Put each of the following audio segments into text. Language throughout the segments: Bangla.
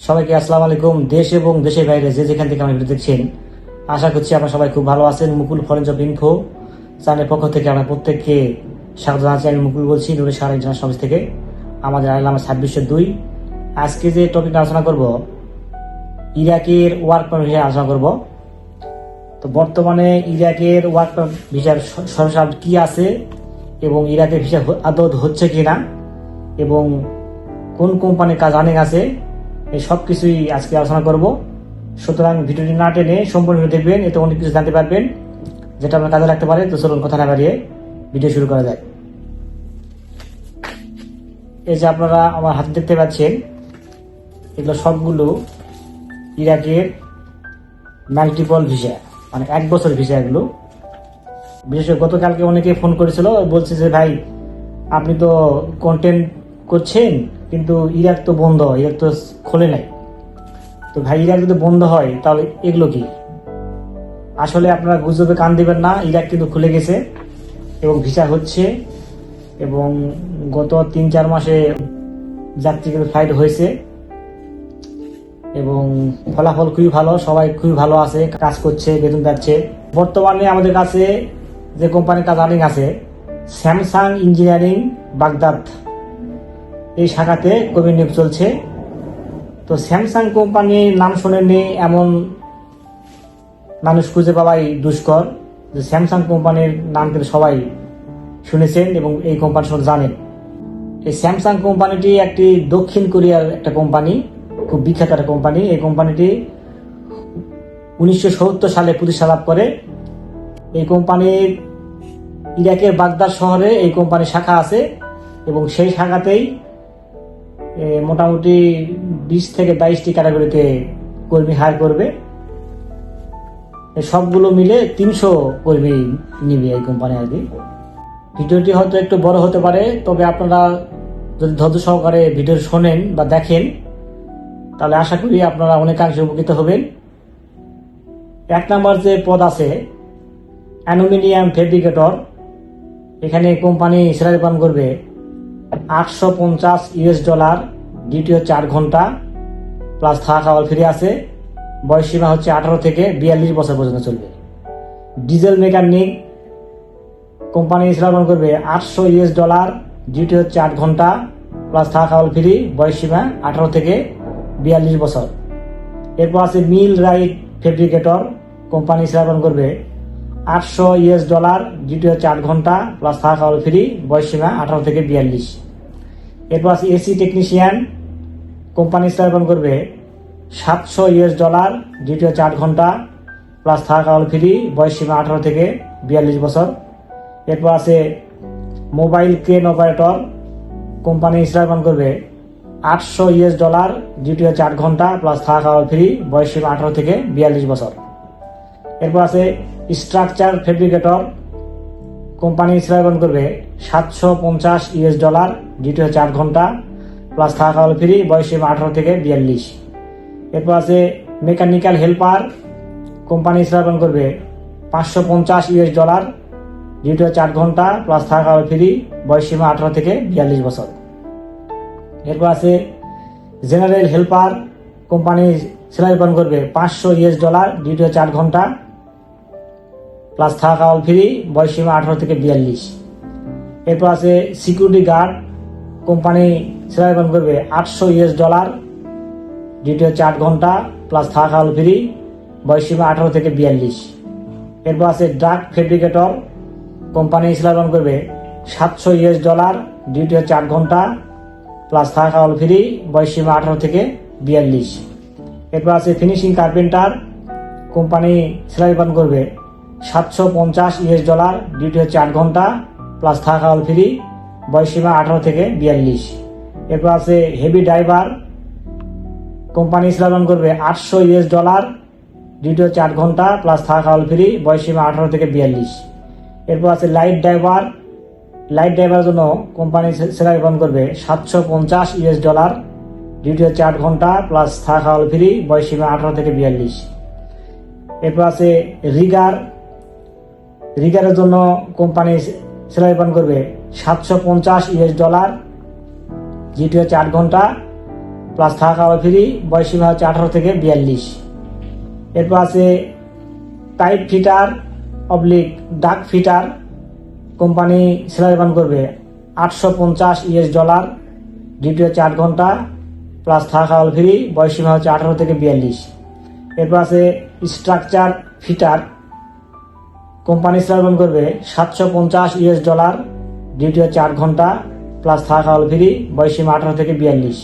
সবাইকে আসসালামু আলাইকুম। দেশ এবং দেশের বাইরে যে যেখান থেকে আমার দেখছেন, আশা করছি আপনারা সবাই খুব ভালো আছেন। মুকুল ফরেন্স অফ ইনফো চ্যানেলের পক্ষ থেকে আমরা প্রত্যেককে স্বাগত জানাচ্ছি। আমি মুকুল বলছি নুরে সারা ইন্টারন্যাশনাল সার্ভিস থেকে। আমাদের আইল আমার ছাব্বিশশো দুই। আজকে যে টপিক আলোচনা করব, ইরাকের ওয়ার্ক পারমিট নিয়ে আলোচনা করব। তো বর্তমানে ইরাকের ওয়ার্ক ভিসার সমস্যা কি আছে এবং ইরাকের ভিসা আদত হচ্ছে কি না এবং কোন কোম্পানির কাজ অনেক আছে এই সব কিছুই আজকে আলোচনা করব। সুতরাং ভিডিওটি না টেনে সম্পূর্ণ দেখবেন, এতে অনেক কিছু জানতে পারবেন, যেটা আপনার কাজে লাগতে পারে। তো চলুন কথা না বাড়িয়ে ভিডিও শুরু করা যায় এই যে আপনারা আমার হাতে দেখতে পাচ্ছেন, এগুলো সবগুলো ইরাকের মাল্টিপল ভিসা মানে এক বছর ভিসা এগুলো। বিশেষ করে গতকালকে অনেকে ফোন করেছিল, বলছে যে, ভাই, আপনি তো কন্টেন্ট করছেন কিন্তু ইরাক তো বন্ধ, ইরাক তো খোলে নাই। তো ভাই, ইরাক যদি বন্ধ হয়, তাহলে এগুলো কি? আসলে আপনারা গুজবে কান দিবেন না, ইরাক কিন্তু খুলে গেছে এবং ভিসা হচ্ছে এবং গত তিন, চার মাসে যাত্রী কিন্তু ফ্লাইট হয়েছে এবং ফলাফল খুবই ভালো, সবাই খুবই ভালো আছে, কাজ করছে, বেতন পাচ্ছে। বর্তমানে আমাদের কাছে যে কোম্পানির কাজ আর্নিং আছে স্যামসাং ইঞ্জিনিয়ারিং বাগদাদ এই শাখাতে কর্মী নিয়োগ চলছে। তো স্যামসাং কোম্পানির নাম শোনেননি, এমন মানুষ খুঁজে পাওয়াই দুষ্কর। যে স্যামসাং কোম্পানির নাম কিন্তু সবাই শুনেছেন এবং এই কোম্পানি সব জানেন। এই স্যামসাং কোম্পানিটি একটি দক্ষিণ কোরিয়ার একটা কোম্পানি খুব বিখ্যাত একটা কোম্পানি এই কোম্পানিটি উনিশশো সত্তর সালে প্রতিষ্ঠা লাভ করে। এই কোম্পানির ইরাকের বাগদাদ শহরে এই কোম্পানির শাখা আছে এবং সেই শাখাতেই মোটামুটি বিশ থেকে বাইশটি ক্যাটাগরিতে কর্মী হায়ার করবে। সবগুলো মিলে তিনশো কর্মী নিবে এই কোম্পানি আর কি। ভিডিওটি হয়তো একটু বড় হতে পারে, তবে আপনারা যদি ধৈর্য সহকারে ভিডিও শোনেন বা দেখেন, তাহলে আশা করি আপনারা অনেকাংশে উপকৃত হবেন। এক নম্বর যে পদ আছে, অ্যালুমিনিয়াম ফেব্রিকেটর, এখানে কোম্পানি স্যালারি পান করবে। আটশো পঞ্চাশ ইউএস ডলার হচ্ছে আট ঘণ্টা প্লাস থাকা খাওয়ার ফ্রি আছে। বয়স সীমা হচ্ছে আঠারো থেকে বিয়াল্লিশ বছর পর্যন্ত চলবে। ডিজেল মেকানিক কোম্পানি স্থাপন করবে আটশো ইউএস ডলার ডিউটি হচ্ছে আট ঘণ্টা প্লাস থাকা খাওয়ার ফ্রি বয়স সীমা আঠারো থেকে বিয়াল্লিশ বছর। এরপর আছে মিল রাইট ফেব্রিকেটর, কোম্পানি স্থাপন করবে আটশো ইউএস ডলার ডিউটি হচ্ছে আট ঘণ্টা প্লাস থাকা খাওয়ার ফ্রি বয়স সীমা আঠারো থেকে বিয়াল্লিশ। এরপর আছে এসি টেকনিশিয়ান কোম্পানি স্থাপন করবে সাতশো ইউএস ডলার হচ্ছে আট ঘণ্টা প্লাস থাকা খাওয়ার ফ্রি বয়স সীমা আঠারো থেকে বিয়াল্লিশ বছর। এরপর আছে মোবাইল ক্রেন অপারেটর কোম্পানি স্থাপন করবে আটশো ইউএস ডলার হচ্ছে আট ঘণ্টা প্লাস থাকা খাওয়ার ফ্রি বয়স সীমা আঠারো থেকে বিয়াল্লিশ বছর। এরপর আছে স্ট্রাকচার ফেব্রিকেটর কোম্পানি স্থাপন করবে সাতশো পঞ্চাশ ইউএস ডলার ডিউটি হচ্ছে আট ঘণ্টা, প্লাস থাকা খাওয়ার ফ্রি, বয়স আঠারো থেকে বিয়াল্লিশ। এরপর আছে মেকানিক্যাল হেল্পার, কোম্পানি স্থাপন করবে পাঁচশো পঞ্চাশ ইউএস ডলার ডিউটি হচ্ছে আট ঘণ্টা, প্লাস থাকা খাওয়ার ফ্রি, বয়স আঠারো থেকে বিয়াল্লিশ বছর। এরপর আছে জেনারেল হেল্পার, কোম্পানি পান করবে পাঁচশো ইউএস ডলার ডিউটি হচ্ছে আট ঘণ্টা প্লাস থাকা খাওয়ার ফ্রি বয়স সীমা আঠারো থেকে বিয়াল্লিশ। এরপর আছে সিকিউরিটি গার্ড কোম্পানি স্যালারি পান করবে আটশো ইউএস ডলার ডিউটি হচ্ছে আট ঘণ্টা প্লাস থাকা খাওয়ার ফ্রি বয়সীমা আঠারো থেকে বিয়াল্লিশ। এরপর আছে ড্রাগ ফেব্রিকেটর কোম্পানি স্থাপন করবে সাতশো ইউএস ডলার ডিউটি হচ্ছে আট ঘণ্টা প্লাস থাকা অল ফ্রি বয়সীমা আঠারো থেকে বিয়াল্লিশ। এরপর আছে ফিনিশিং কার্পেন্টার কোম্পানি পান করবে সাতশো পঞ্চাশ ইউএস ডলার, ডিউটি হচ্ছে আট ঘণ্টা প্লাস থাকা খাওয়ার ফ্রি বয়স সীমা আঠারো থেকে বিয়াল্লিশ। এরপর আছে হেভি ড্রাইভার কোম্পানি স্থাপন করবে আটশো ইউএস ডলার, ডিউটি হচ্ছে আট ঘণ্টা প্লাস থাকা খাওয়ার ফ্রি বয়স সীমা আঠারো থেকে বিয়াল্লিশ। এরপর আছে লাইট ড্রাইভার লাইট ড্রাইভারের জন্য কোম্পানি স্যালারি পান করবে সাতশো পঞ্চাশ ইউএস ডলার, ডিউটি হচ্ছে আট ঘণ্টা প্লাস থাকা খাওয়ার ফ্রি বয়স সীমা আঠারো থেকে বিয়াল্লিশ। এরপর আছে রিগার রিগারের জন্য কোম্পানি স্যালারি পান করবে সাতশো পঞ্চাশ ইউএস ডলার। ডিউটি হচ্ছে আট ঘণ্টা প্লাস থাকা খাওয়া ফ্রি বয়স সীমা হচ্ছে আঠারো থেকে বিয়াল্লিশ। এরপর আছে type fitter oblique duct fitter company সেলাই পান করবে আটশো পঞ্চাশ ইউএস ডলার। ডিউটি হচ্ছে আট ঘণ্টা প্লাস থাকা খাওয়া ফ্রি বয়স সীমা হচ্ছে আঠারো থেকে বিয়াল্লিশ। এরপর আছে স্ট্রাকচার ফিটার কোম্পানি সেলাই করবে সাতশো পঞ্চাশ ইউএস ডলার ডিউটি হচ্ছে আট ঘণ্টা, প্লাস থাকা খাওয়া ফ্রি, বয়স সীমা আঠারো থেকে বিয়াল্লিশ।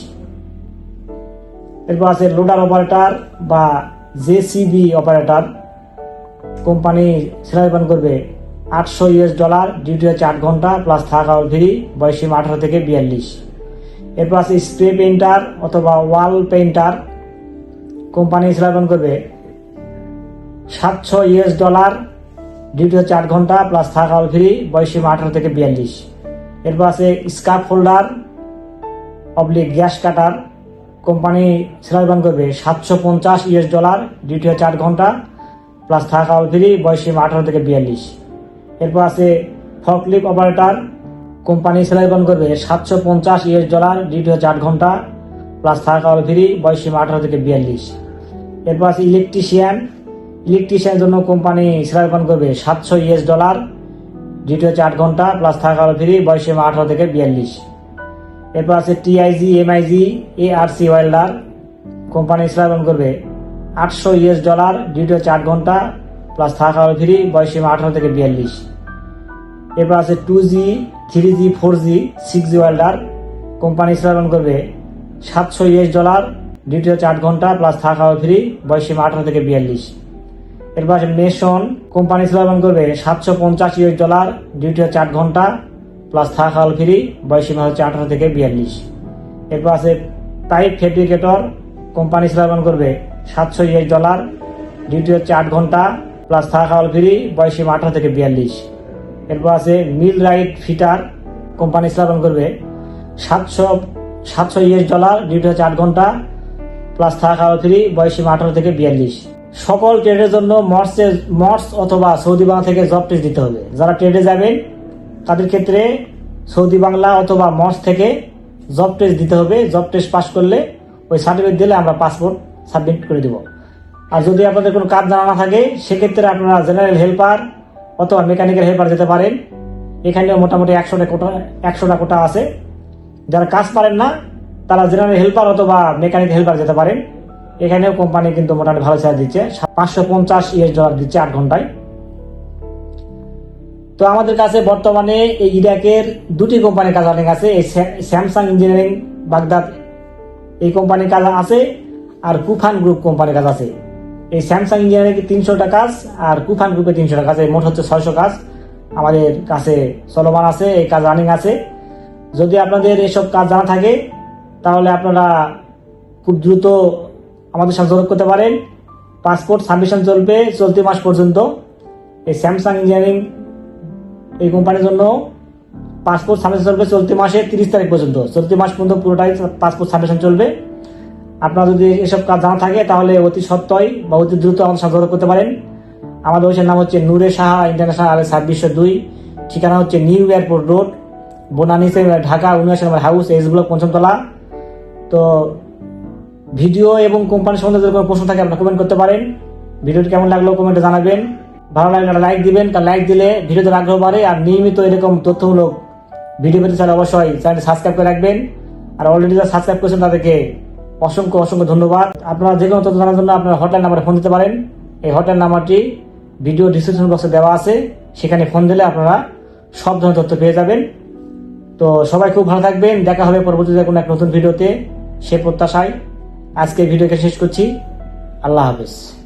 এরপর আছে লোডার অপারেটর বা জেসিবি অপারেটর। কোম্পানি সেলাই করবে আটশো ইউএস ডলার ডিউটি হচ্ছে আট ঘণ্টা, প্লাস থাকা খাওয়া ফ্রি, বয়স সীমা আঠারো থেকে বিয়াল্লিশ। এরপর আছে স্প্রে পেইন্টার অথবা ওয়াল পেইন্টার। কোম্পানি সেলাই করবে সাতশো ইউএস ডলার ডিউটি হচ্ছে আট ঘণ্টা প্লাস থাকা খাওয়া ফ্রি বয়স আঠারো থেকে বিয়াল্লিশ। এরপর আছে scarf holder oblique gas cutter. Company সেলাই পান করবে সাতশো পঞ্চাশ ইউএস ডলার ডিউটি হচ্ছে আট ঘণ্টা প্লাস থাকা খাওয়া ফ্রি বয়স আঠারো থেকে বিয়াল্লিশ। এরপর আছে ফকলিপ অপারেটর কোম্পানি সেলাই পান করবে সাতশো পঞ্চাশ ইউএস ডলার ডিউটি হচ্ছে আট ঘণ্টা প্লাস থাকা খাওয়া ফ্রি বয়স আঠারো থেকে বিয়াল্লিশ। এরপর আছে ইলেকট্রিশিয়ান ইলেকট্রিশিয়ানের জন্য কোম্পানি পান করবে সাতশো ইউএস ডলার ডিউটি হচ্ছে আট ঘণ্টা প্লাস থাকা খাওয়া ফ্রি বয়স আঠারো থেকে বিয়াল্লিশ। এরপর আছে TIG MIG A R C welder company স্লাবন করবে আটশো ইউএস ডলার ডিউটি হচ্ছে আট ঘণ্টা প্লাস থাকা খাওয়া ফ্রি বয়স আঠারো থেকে বিয়াল্লিশ। এরপর আছে two G three G four G six G welder company স্লাবন করবে সাতশো ইউএস ডলার ডিউটি হচ্ছে আট ঘণ্টা প্লাস থাকা খাওয়া ফ্রি বয়স আঠারো থেকে বিয়াল্লিশ। এরপর আছে মেশন কোম্পানি স্লাবন করবে সাতশো পঞ্চাশ ইউএস ডলার ডিউটি হচ্ছে আট ঘণ্টা প্লাস থাকা খাওয়া ফ্রি, বয়স সীমা হচ্ছে আঠারো থেকে বিয়াল্লিশ। এরপর আছে পাইপ ফেব্রিকেটর কোম্পানি স্লাবন করবে সাতশো ইউএস ডলার ডিউটি হচ্ছে আট ঘণ্টা প্লাস থাকা খাওয়া ফ্রি, বয়স সীমা আঠারো থেকে বিয়াল্লিশ। এরপর আছে মিল রাইট ফিটার কোম্পানি স্থাপন করবে সাতশো সাতশো ইউএস ডলার ডিউটি হচ্ছে আট ঘণ্টা প্লাস থাকা খাওয়া ফ্রি, বয়স সীমা আঠারো থেকে বিয়াল্লিশ। সকল ট্রেডের জন্য মর্সে, মর্স অথবা সৌদি বাংলা থেকে জব টেস্ট দিতে হবে। যারা ট্রেডে যাবেন, তাদের ক্ষেত্রে সৌদি বাংলা অথবা মর্স থেকে জব টেস্ট দিতে হবে। জব টেস্ট পাস করলে ওই সার্টিফিকেট দিলে আমরা পাসপোর্ট সাবমিট করে দেবো। আর যদি আপনাদের কোনো কাজ জানা না থাকে, সেক্ষেত্রে আপনারা জেনারেল হেল্পার অথবা মেকানিক্যাল হেল্পার যেতে পারেন। এখানেও মোটামুটি একশোটা কোটা একশোটা কোটা আছে। যারা কাজ পারেন না, তারা জেনারেল হেল্পার অথবা মেকানিক হেল্পার যেতে পারেন। এখানেও কোম্পানি কিন্তু মোটামুটি ভালো চার্জ দিচ্ছে। পাঁচশো পঞ্চাশ ইউএস ডলার দিচ্ছে আট ঘন্টায়। তো আমাদের কাছে বর্তমানে এই ইরাকের দুটি কোম্পানির কাজ অনেক আছে, এই স্যামসাং ইঞ্জিনিয়ারিং বাগদাদ এই কোম্পানির কাজ আছে আর কুফান গ্রুপ কোম্পানির কাজ আছে। এই স্যামসাং ইঞ্জিনিয়ারিং তিনশোটা কাজ আর কুফান গ্রুপে তিনশোটা কাজ, এই মোট হচ্ছে ছয়শো কাজ। আমাদের কাছে চলমান আছে, এই কাজ রানিং আছে। যদি আপনাদের এসব কাজ জানা থাকে, তাহলে আপনারা খুব দ্রুত আমাদের সাথে যোগাযোগ করতে পারেন। পাসপোর্ট সাবমিশন চলবে চলতি মাস পর্যন্ত। এই স্যামসাং ইঞ্জিনিয়ারিং এই কোম্পানির জন্য পাসপোর্ট সাবমিশন চলবে চলতি মাসের তিরিশ তারিখ পর্যন্ত। চলতি মাস পর্যন্ত পুরোটাই পাসপোর্ট সাবমিশন চলবে। আপনার যদি এসব কাজ জানা থাকে তাহলে অতি সত্ত্বই বা অতি দ্রুত আমাদের সাথে যোগাযোগ করতে পারেন। আমাদের অফিসের নাম হচ্ছে নূরে সাহা, ইন্টারন্যাশনাল ছাব্বিশশো দুই। ঠিকানা হচ্ছে নিউ এয়ারপোর্ট রোড বনানিসে ঢাকা উনিশ হাউস, এস ব্লক পঞ্চমতলা। তো ভিডিও এবং কোম্পানি সম্বন্ধে যদি কোনো প্রশ্ন থাকে, আপনারা কমেন্ট করতে পারেন। ভিডিওটি কেমন লাগল কমেন্টে জানাবেন। ভালো লাগলে একটা লাইক দিবেন, কারণ লাইক দিলে ভিডিওতে আগ্রহ বাড়ে আর নিয়মিত এরকম তথ্যমূলক ভিডিও পেতে চাইলে অবশ্যই চ্যানেলটি সাবস্ক্রাইব করে রাখবেন। আর অলরেডি যারা সাবস্ক্রাইব করেছেন, তাদেরকে অসংখ্য অসংখ্য ধন্যবাদ। আপনারা যে কোনো তথ্য জানার জন্য আপনারা হটলাইন নাম্বারে ফোন দিতে পারেন। এই হটলাইন নাম্বারটি ভিডিও ডিসক্রিপশন বক্সে দেওয়া আছে। সেখানে ফোন দিলে আপনারা সব ধরনের তথ্য পেয়ে যাবেন। তো সবাই খুব ভালো থাকবেন। দেখা হবে পরবর্তীতে কোনো এক নতুন ভিডিওতে সে প্রত্যাশায় আজকে ভিডিওকে শেষ করছি। আল্লাহ হাফেজ।